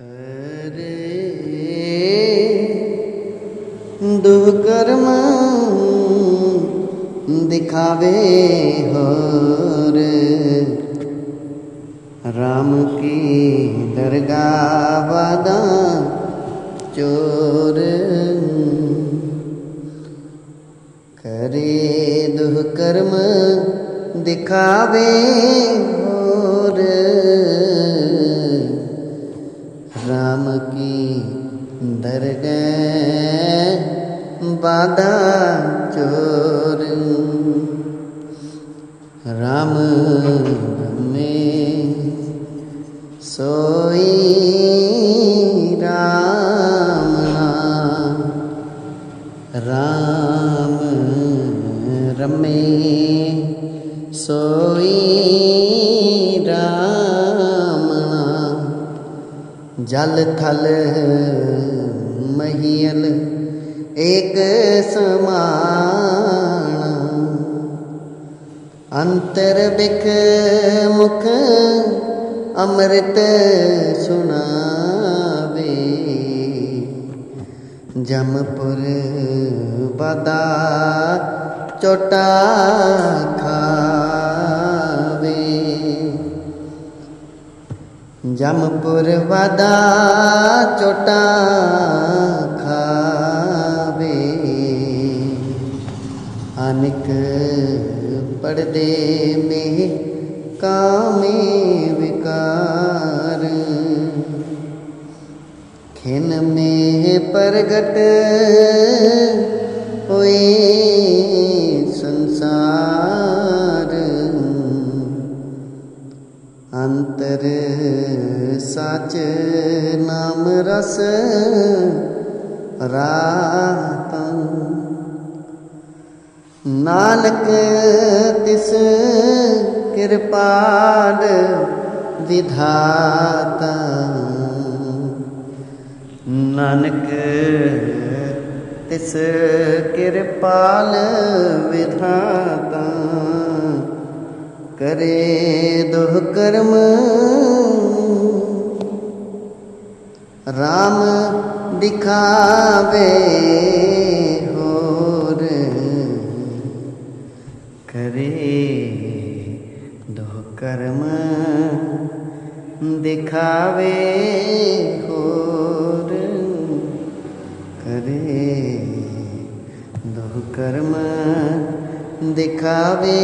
करे दुष्कर्म दिखावे और राम की दरगाह वादा चोर करे दुष्कर्म दिखावे दरगाह बाधा चोर। राम में सोई राम राम रमे सोई राम जल थल महियल एक समान अंतर बिख मुख अमृत सुनावे। जमपुर बदा चोटा खावे जमपुर बदा चोटा खावे। अनिक पर्दे में कामे विकार। खिन में प्रगट हुए अंतर साच नाम रस रातम नानक तिस कृपाल विधाता नानक तिस कृपाल विधाता करे दुह कर्म राम दिखावे होर करे दुह कर्म दिखावे होर करे दुह कर्म दिखावे